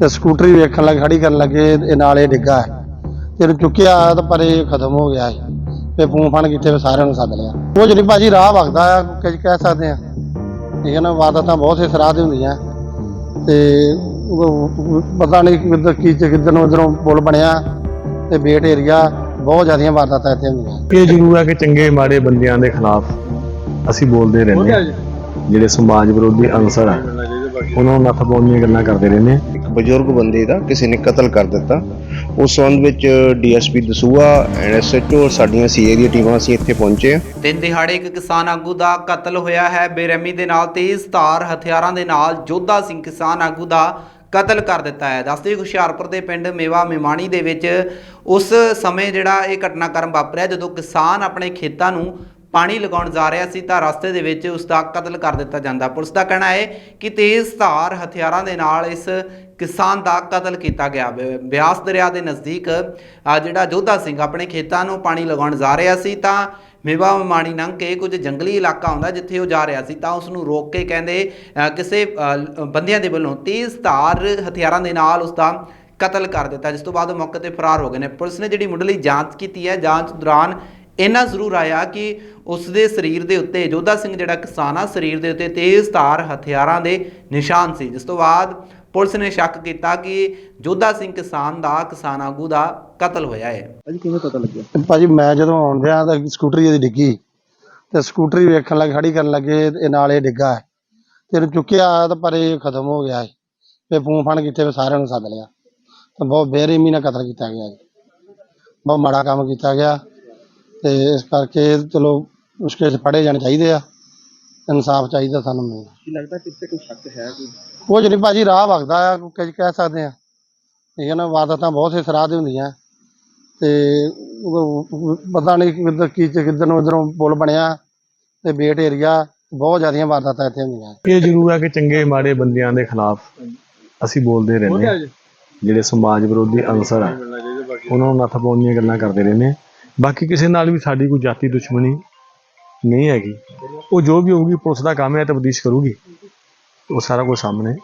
ਤੇ ਸਕੂਟਰੀ ਵੇਖਣ ਲੱਗ, ਖੜੀ ਕਰਨ ਲੱਗੇ, ਇਹ ਨਾਲ ਇਹ ਡਿੱਗਾ ਤੇ ਇਹਨੂੰ ਚੁੱਕਿਆ ਤਾਂ ਪਰ ਇਹ ਖਤਮ ਹੋ ਗਿਆ ਤੇ ਫੋਨ ਫਾਨ ਕੀਤੇ ਫਿਰ ਸਾਰਿਆਂ ਨੂੰ ਸੱਦ ਲਿਆ। ਉਹ ਜਿਹੜੀ ਭਾਜੀ, ਰਾਹ ਵਗਦਾ ਆ, ਕੁਝ ਕਹਿ ਸਕਦੇ ਆ ਠੀਕ ਹੈ ਨਾ, ਵਾਰਦਾਤਾਂ ਬਹੁਤ ਸੇ ਸਰਾਹ ਦੀ ਹੁੰਦੀਆਂ। ਤੇ ਪਤਾ ਨਹੀਂ ਕਿੱਧਰ, ਕੀ ਕਿੱਧਰ ਨੂੰ, ਉਧਰੋਂ ਪੁਲ ਬਣਿਆ ਤੇ ਬੇਟ ਏਰੀਆ, ਬਹੁਤ ਜ਼ਿਆਦੀਆਂ ਵਾਰਦਾਤਾਂ ਇੱਥੇ ਹੁੰਦੀਆਂ। ਇਹ ਜ਼ਰੂਰ ਹੈ ਕਿ ਚੰਗੇ, ਮਾੜੇ ਬੰਦਿਆਂ ਦੇ ਖਿਲਾਫ ਅਸੀਂ ਬੋਲਦੇ ਰਹਿੰਦੇ ਹਾਂ। ਜਿਹੜੇ ਸਮਾਜ ਵਿਰੋਧੀ ਅੰਸਰ ਆ, ਉਹਨਾਂ ਨੂੰ ਨੱਥ ਪਾਉਣ ਦੀਆਂ ਗੱਲਾਂ ਕਰਦੇ ਰਹਿੰਦੇ ਹਾਂ। ਬਜ਼ੁਰਗ ਬੰਦੇ ਦਾ ਕਿਸੇ ਨੇ ਕਤਲ ਕਰ ਦਿੱਤਾ। ਉਸ ਸੰਬੰਧ ਵਿੱਚ ਡੀਐਸਪੀ ਦਸੂਆ ਐਂਡ ਔਰ ਸਾਡੀਆਂ ਸੀਏ ਦੀਆਂ ਟੀਮਾਂ ਅਸੀਂ ਇੱਥੇ ਪਹੁੰਚੇ ਹਾਂ। ਦਿਨ ਦਿਹਾੜੇ ਇੱਕ ਕਿਸਾਨ ਆਗੂ ਦਾ ਕਤਲ ਹੋਇਆ ਹੈ। ਬੇਰਹਿਮੀ ਦੇ ਨਾਲ ਤੇਜ਼ ਧਾਰ ਹਥਿਆਰਾਂ ਦੇ ਨਾਲ ਜੋਧਾ ਸਿੰਘ ਕਿਸਾਨ ਆਗੂ ਦਾ ਕਤਲ ਕਰ ਦਿੱਤਾ ਹੈ। ਦੱਸਦੇ ਹੁਸ਼ਿਆਰਪੁਰ ਦੇ ਪਿੰਡ ਮੇਵਾ ਮਿਮਾਣੀ ਦੇ ਵਿੱਚ ਉਸ ਸਮੇਂ ਜਿਹੜਾ ਇਹ ਘਟਨਾਕ੍ਰਮ ਵਾਪਰਿਆ, ਜਦੋਂ ਕਿਸਾਨ ਆਪਣੇ ਖੇਤਾਂ ਨੂੰ ਪਾਣੀ ਲਗਾਉਣ ਜਾ ਰਿਹਾ ਸੀ ਤਾਂ ਰਸਤੇ ਦੇ ਵਿੱਚ ਉਸ ਦਾ ਕਤਲ ਕਰ ਦਿੱਤਾ ਜਾਂਦਾ। ਪੁਲਿਸ ਦਾ ਕਹਿਣਾ ਹੈ ਕਿ ਤੇਜ਼ ਧਾਰ ਹਥਿਆਰਾਂ ਦੇ ਨਾਲ ਇਸ ਕਿਸਾਨ ਦਾ ਕਤਲ ਕੀਤਾ ਗਿਆ। ਬਿਆਸ ਦਰਿਆ ਦੇ ਨਜ਼ਦੀਕ ਜਿਹੜਾ ਜੋਧਾ ਸਿੰਘ ਆਪਣੇ ਖੇਤਾਂ ਨੂੰ ਪਾਣੀ ਲਗਾਉਣ ਜਾ ਰਿਹਾ ਸੀ ਤਾਂ ਮੇਵਾ ਮਾਣੀ ਲੰਘ ਕੇ ਕੁਝ ਜੰਗਲੀ ਇਲਾਕਾ ਹੁੰਦਾ ਜਿੱਥੇ ਉਹ ਜਾ ਰਿਹਾ ਸੀ ਤਾਂ ਉਸ ਨੂੰ ਰੋਕ ਕੇ ਕਹਿੰਦੇ ਕਿਸੇ ਬੰਦਿਆਂ ਦੇ ਵੱਲੋਂ ਤੇਜ਼ ਧਾਰ ਹਥਿਆਰਾਂ ਦੇ ਨਾਲ ਉਸ ਦਾ ਕਤਲ ਕਰ ਦਿੱਤਾ। ਜਿਸ ਤੋਂ ਬਾਅਦ ਉਹ ਮੌਕੇ ਤੇ ਫਰਾਰ ਹੋ ਗਏ ਨੇ। ਪੁਲਿਸ ਨੇ ਜਿਹੜੀ ਮੁੱਢਲੀ ਜਾਂਚ ਕੀਤੀ ਹੈ, ਜਾਂਚ ਦੌਰਾਨ ਇੰਨਾ ਜ਼ਰੂਰ ਆਇਆ ਕਿ ਉਸ ਦੇ ਸਰੀਰ ਦੇ ਉੱਤੇ ਜੋਧਾ ਸਿੰਘ ਜਿਹੜਾ ਕਿਸਾਨ ਆ ਸਰੀਰ ਦੇ ਉੱਤੇ ਤੇਜ਼ ਧਾਰ ਹਥਿਆਰਾਂ ਦੇ ਨਿਸ਼ਾਨ ਸੀ। ਜਿਸ ਤੋਂ ਬਾਅਦ ਪੁਲਿਸ ਨੇ ਸ਼ੱਕ ਕੀਤਾ ਕਿ ਜੋਧਾ ਸਿੰਘ ਕਿਸਾਨ ਦਾ ਕਿਸਾਨ ਆਗੂ ਦਾ ਕਤਲ ਹੋਇਆ ਹੈ। ਤੇ ਭਾਜੀ ਮੈਂ ਜਦੋਂ ਆਉਂਦਿਆਂ ਤਾਂ ਸਕੂਟਰੀ ਇਹਦੀ ਡਿੱਗੀ ਤੇ ਸਕੂਟਰੀ ਵੇਖਣ ਲੱਗ ਖੜੀ ਕਰਨ ਲੱਗੇ ਇਹ ਨਾਲ ਇਹ ਡਿੱਗਾ ਹੈ। ਤੇ ਇਹਨੂੰ ਚੁੱਕਿਆ ਤਾਂ ਪਰ ਇਹ ਖਤਮ ਹੋ ਗਿਆ ਤੇ ਫੋਨ ਫਣ ਕੀਤੇ ਫਿਰ ਸਾਰਿਆਂ ਨੂੰ ਸੱਦ ਲਿਆ। ਤਾਂ ਬਹੁਤ ਬੇਰਹਿਮੀ ਨਾਲ ਕਤਲ ਕੀਤਾ ਗਿਆ ਬਹੁਤ ਮਾੜਾ ਕੰਮ ਕੀਤਾ ਗਿਆ। ਤੇ ਇਸ ਕਰਕੇ ਚਲੋ ਮੁਸ਼ਕਿਲ 'ਚ ਫੜੇ ਜਾਣੇ ਚਾਹੀਦੇ ਆ। ਇਨਸਾਫ ਚਾਹੀਦਾ ਸਾਨੂੰ ਮਿਲਣਾ ਕੀ ਲੱਗਦਾ ਕਿ ਇੱਥੇ ਕੋਈ ਸ਼ੱਕ ਹੈ ਕੋਈ? ਉਹ ਜਿਹੜੀ ਭਾਜੀ ਰਾਹ ਵਗਦਾ ਆ ਕੁਝ ਕਹਿ ਸਕਦੇ ਆ। ਠੀਕ ਹੈ ਨਾ ਵਾਰਦਾਤਾਂ ਬਹੁਤ ਸੇ ਸਰਾਹ ਦੀ ਹੁੰਦੀਆਂ। ਤੇ ਉਹ ਪਤਾ ਨਹੀਂ ਕਿੱਧਰ ਕੀ ਕਿੱਧਰ ਨੂੰ ਉਧਰੋਂ ਪੁਲ ਬਣਿਆ ਤੇ ਬੇਟ ਏਰੀਆ ਬਹੁਤ ਜ਼ਿਆਦੀਆਂ ਵਾਰਦਾਤਾਂ ਇੱਥੇ ਹੁੰਦੀਆਂ। ਇਹ ਜ਼ਰੂਰ ਹੈ ਕਿ ਚੰਗੇ ਮਾੜੇ ਬੰਦਿਆਂ ਦੇ ਖਿਲਾਫ ਅਸੀਂ ਬੋਲਦੇ ਰਹਿੰਦੇ ਹਾਂ। ਜਿਹੜੇ ਸਮਾਜ ਵਿਰੋਧੀ ਅੰਸਰ ਆ ਉਹਨਾਂ ਨੂੰ ਨੱਥ ਪਾਉਣ ਦੀਆਂ ਗੱਲਾਂ ਕਰਦੇ ਰਹਿੰਦੇ ਬਾਕੀ ਕਿਸੇ ਨਾਲ ਵੀ ਸਾਡੀ ਕੋਈ ਜਾਤੀ ਦੁਸ਼ਮਣੀ ਨਹੀਂ ਹੈਗੀ। ਉਹ ਜੋ ਵੀ ਹੋਊਗੀ, ਪੁਲਿਸ ਦਾ ਕੰਮ ਹੈ ਤਬਦੀਸ਼ ਕਰੂਗੀ। ਉਹ ਸਾਰਾ ਕੁਝ ਸਾਹਮਣੇ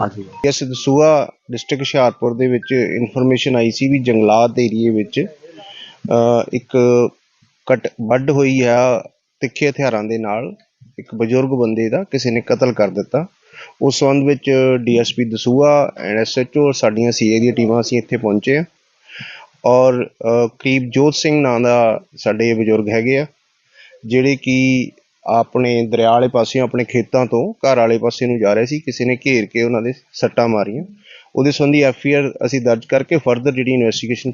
ਆ ਜਾਊਗਾ। ਇਸ ਦਸੂਆ ਡਿਸਟ੍ਰਿਕਟ ਹੁਸ਼ਿਆਰਪੁਰ ਦੇ ਵਿੱਚ ਇਨਫੋਰਮੇਸ਼ਨ ਆਈ ਸੀ ਵੀ ਜੰਗਲਾਤ ਏਰੀਏ ਵਿੱਚ ਇੱਕ ਕਟ ਵੱਢ ਹੋਈ ਆ ਤਿੱਖੇ ਹਥਿਆਰਾਂ ਦੇ ਨਾਲ, ਇੱਕ ਬਜ਼ੁਰਗ ਬੰਦੇ ਦਾ, ਕਿਸੇ ਨੇ ਕਤਲ ਕਰ ਦਿੱਤਾ। ਉਸ ਸੰਬੰਧ ਵਿੱਚ ਡੀਐਸਪੀ ਦਸੂਆ ਐਂਡ ਐਸਐਚਓ ਔਰ ਸਾਡੀਆਂ ਸੀਏ ਦੀਆਂ ਟੀਮਾਂ ਅਸੀਂ ਇੱਥੇ ਪਹੁੰਚੇ ਹਾਂ। ਔਰ ਕਰੀਬ ਜੋਤ ਸਿੰਘ ਨਾਂ ਦਾ ਸਾਡੇ ਬਜ਼ੁਰਗ ਹੈਗੇ ਆ ਜਿਹੜੇ ਕਿ ਆਪਣੇ ਦਰਿਆ ਵਾਲੇ ਪਾਸਿਓਂ ਆਪਣੇ ਖੇਤਾਂ ਤੋਂ ਘਰ ਵਾਲੇ ਪਾਸੇ ਨੂੰ ਜਾ ਰਹੇ ਸੀ ਕਿਸੇ ਨੇ ਘੇਰ ਕੇ ਉਹਨਾਂ ਦੇ ਸੱਟਾਂ ਮਾਰੀਆਂ। ਉਹਦੇ ਸੰਬੰਧੀ ਐਫਆਈਆਰ ਅਸੀਂ ਦਰਜ ਕਰਕੇ ਫਰਦਰ ਜਿਹੜੀ ਇਨਵੈਸਟੀਗੇਸ਼ਨ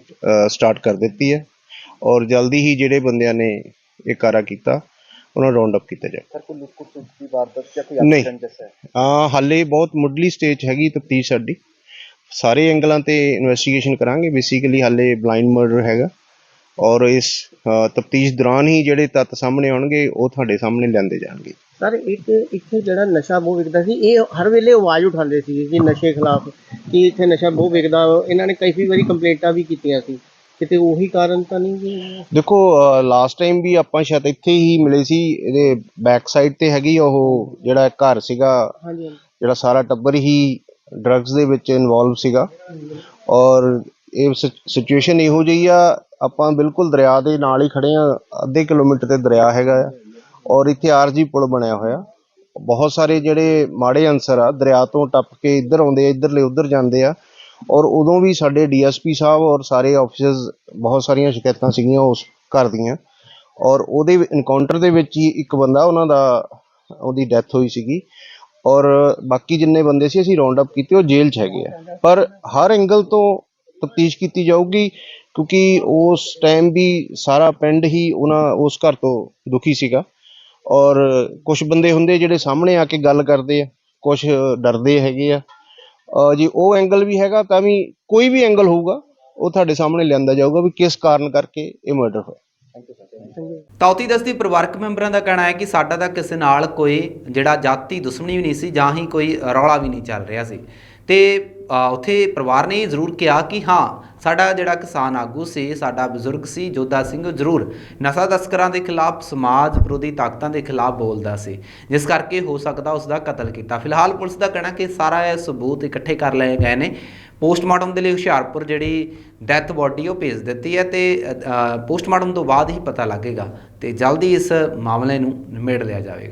ਸਟਾਰਟ ਕਰ ਦਿੱਤੀ ਹੈ। ਔਰ ਜਲਦੀ ਹੀ ਜਿਹੜੇ ਬੰਦਿਆਂ ਨੇ ਇਹ ਕਾਰਾ ਕੀਤਾ ਉਹਨਾਂ ਨੂੰ ਰਾਉਂਡ ਅਪ ਕੀਤਾ ਜਾਏ ਸਰ ਕੋਈ ਲੁੱਟ ਦੀ ਵਾਰਦਾਤ ਜਾਂ ਕੋਈ ਨਹੀਂ। ਰੰਜਸ ਹੈ ਹਾਲੇ ਬਹੁਤ ਮੁੱਢਲੀ ਸਟੇਜ ਹੈਗੀ ਤਫਤੀਸ਼ ਸਾਡੀ। ਸਾਰੇ ਐਂਗਲਾਂ ਤੇ ਇਨਵੈਸਟੀਗੇਸ਼ਨ ਕਰਾਂਗੇ ਬੇਸਿਕਲੀ ਹਾਲੇ ਬਲਾਈਂਡ ਮਰਡਰ ਹੈਗਾ। ਔਰ ਇਸ ਤਫਤੀਸ਼ ਦੌਰਾਨ ਹੀ ਜਿਹੜੇ ਤੱਤ ਸਾਹਮਣੇ ਆਉਣਗੇ ਉਹ ਤੁਹਾਡੇ ਸਾਹਮਣੇ ਲਿਆਂਦੇ ਜਾਣਗੇ। ਸਰ ਇੱਕ ਇੱਥੇ ਜਿਹੜਾ ਨਸ਼ਾ ਬਹੁਤ ਵਿਕਦਾ ਸੀ ਇਹ ਹਰ ਵੇਲੇ ਆਵਾਜ਼ ਉਠਾਉਂਦੇ ਸੀ ਕਿ ਨਸ਼ੇ ਖਿਲਾਫ ਕਿ ਇੱਥੇ ਨਸ਼ਾ ਬਹੁਤ ਵਿਕਦਾ। ਇਹਨਾਂ ਨੇ ਕਈ ਵਾਰੀ ਕੰਪਲੇਂਟਾਂ ਵੀ ਕੀਤੀਆਂ ਸੀ। ਕਿਤੇ ਉਹੀ ਕਾਰਨ ਤਾਂ ਨਹੀਂ ਜੀ? ਦੇਖੋ ਲਾਸਟ ਟਾਈਮ ਵੀ ਆਪਾਂ ਸ਼ਾਇਦ ਇੱਥੇ ਹੀ ਮਿਲੇ ਸੀ ਇਹਦੇ ਬੈਕ ਸਾਈਡ ਤੇ ਹੈਗੀ ਉਹ ਜਿਹੜਾ ਘਰ ਸੀਗਾ। ਹਾਂਜੀ। ਜਿਹੜਾ ਸਾਰਾ ਟੱਬਰ ਹੀ ਡਰੱਗਸ ਦੇ ਵਿੱਚ ਇਨਵੋਲਵ ਸੀਗਾ। ਔਰ ਇਹ ਸਿਚੁਏਸ਼ਨ ਇਹੋ ਜਿਹੀ ਆ, ਆਪਾਂ ਬਿਲਕੁਲ ਦਰਿਆ ਦੇ ਨਾਲ ਹੀ ਖੜੇ ਆ ਅੱਧੇ ਕਿਲੋਮੀਟਰ ਤੇ ਦਰਿਆ ਹੈਗਾ ਆ, ਔਰ ਇੱਥੇ ਆਰਜੀ ਪੁਲ ਬਣਿਆ ਹੋਇਆ। ਬਹੁਤ ਸਾਰੇ ਜਿਹੜੇ ਮਾੜੇ ਅਨਸਰ ਆ, ਦਰਿਆ ਤੋਂ ਟੱਪ ਕੇ ਇੱਧਰ ਆਉਂਦੇ ਆ, ਇੱਧਰਲੇ ਉੱਧਰ ਜਾਂਦੇ ਆ, ਔਰ ਉਦੋਂ ਵੀ ਸਾਡੇ ਡੀਐਸਪੀ ਸਾਹਿਬ ਔਰ ਸਾਰੇ ਆਫੀਸਰਸ ਬਹੁਤ ਸਾਰੀਆਂ ਸ਼ਿਕਾਇਤਾਂ ਸੀਗੀਆਂ ਉਸ ਘਰ ਦੀਆਂ। ਔਰ ਉਹਦੇ ਇਨਕਾਊਂਟਰ ਦੇ ਵਿੱਚ ਹੀ ਇੱਕ ਬੰਦਾ, ਉਹਨਾਂ ਦਾ, ਉਹਦੀ ਡੈਥ ਹੋਈ ਸੀਗੀ। ਔਰ ਬਾਕੀ ਜਿੰਨੇ ਬੰਦੇ ਸੀ, ਅਸੀਂ ਰਾਉਂਡ ਅਪ ਕੀਤੇ, ਉਹ ਜੇਲ੍ਹ 'ਚ ਹੈਗੇ ਆ। ਪਰ ਹਰ ਐਂਗਲ ਤੋਂ ਤਫਤੀਸ਼ ਕੀਤੀ ਜਾਊਗੀ, ਕਿਉਂਕਿ ਉਸ ਟਾਈਮ ਵੀ ਸਾਰਾ ਪਿੰਡ ਹੀ ਉਹਨਾਂ, ਉਸ ਘਰ ਤੋਂ ਦੁਖੀ ਸੀਗਾ। ਔਰ ਕੁਝ ਬੰਦੇ ਹੁੰਦੇ ਜਿਹੜੇ ਸਾਹਮਣੇ ਆ ਕੇ ਗੱਲ ਕਰਦੇ ਆ ਕੁਝ ਡਰਦੇ ਹੈਗੇ ਆ। ਅਹ ਜੀ ਉਹ ਐਂਗਲ ਵੀ ਹੈਗਾ, ਤਾਂ ਵੀ ਕੋਈ ਵੀ ਐਂਗਲ ਹੋਊਗਾ, ਉਹ ਤੁਹਾਡੇ ਸਾਹਮਣੇ ਲਿਆਂਦਾ ਜਾਊਗਾ ਵੀ ਕਿਸ ਕਾਰਨ ਕਰਕੇ ਇਹ ਮਰਡਰ ਹੋਇਆ। ਤੌਤੀ ਦਸਤੀ ਪਰਿਵਾਰਕ ਮੈਂਬਰਾਂ ਦਾ ਕਹਿਣਾ ਹੈ ਕਿ ਸਾਡਾ ਤਾਂ ਕਿਸੇ ਨਾਲ ਕੋਈ ਜਿਹੜਾ ਜਾਤੀ ਦੁਸ਼ਮਣੀ ਵੀ ਨਹੀਂ ਸੀ, ਜਾਂ ਹੀ ਕੋਈ ਰੌਲਾ ਵੀ ਨਹੀਂ ਚੱਲ ਰਿਹਾ ਸੀ। ਤੇ ਅ, ਉੱਥੇ ਪਰਿਵਾਰ ਨੇ ਜ਼ਰੂਰ ਕਿਹਾ ਕਿ ਹਾਂ ਸਾਡਾ ਜਿਹੜਾ ਕਿਸਾਨ ਆਗੂ ਸੀ ਸਾਡਾ ਬਜ਼ੁਰਗ ਸੀ ਜੋਧਾ ਸਿੰਘ ਜ਼ਰੂਰ ਨਸ਼ਾ ਤਸਕਰਾਂ ਦੇ ਖਿਲਾਫ ਸਮਾਜ ਵਿਰੋਧੀ ਤਾਕਤਾਂ ਦੇ ਖਿਲਾਫ ਬੋਲਦਾ ਸੀ। ਜਿਸ ਕਰਕੇ ਹੋ ਸਕਦਾ ਉਸ ਦਾ ਕਤਲ ਕੀਤਾ। ਫਿਲਹਾਲ ਪੁਲਿਸ ਦਾ ਕਹਿਣਾ ਕਿ ਸਾਰਾ ਇਹ ਸਬੂਤ ਇਕੱਠੇ ਕਰ ਲਏ ਗਏ ਨੇ। ਪੋਸਟਮਾਰਟਮ ਦੇ ਲਈ ਹੁਸ਼ਿਆਰਪੁਰ ਜਿਹੜੀ ਡੈਥ ਬੋਡੀ ਉਹ ਭੇਜ ਦਿੱਤੀ ਹੈ ਤੇ ਪੋਸਟਮਾਰਟਮ ਤੋਂ ਬਾਅਦ ਹੀ ਪਤਾ ਲੱਗੇਗਾ ਤੇ ਜਲਦੀ ਇਸ ਮਾਮਲੇ ਨੂੰ ਨਿਮੇੜ ਲਿਆ ਜਾਵੇਗਾ।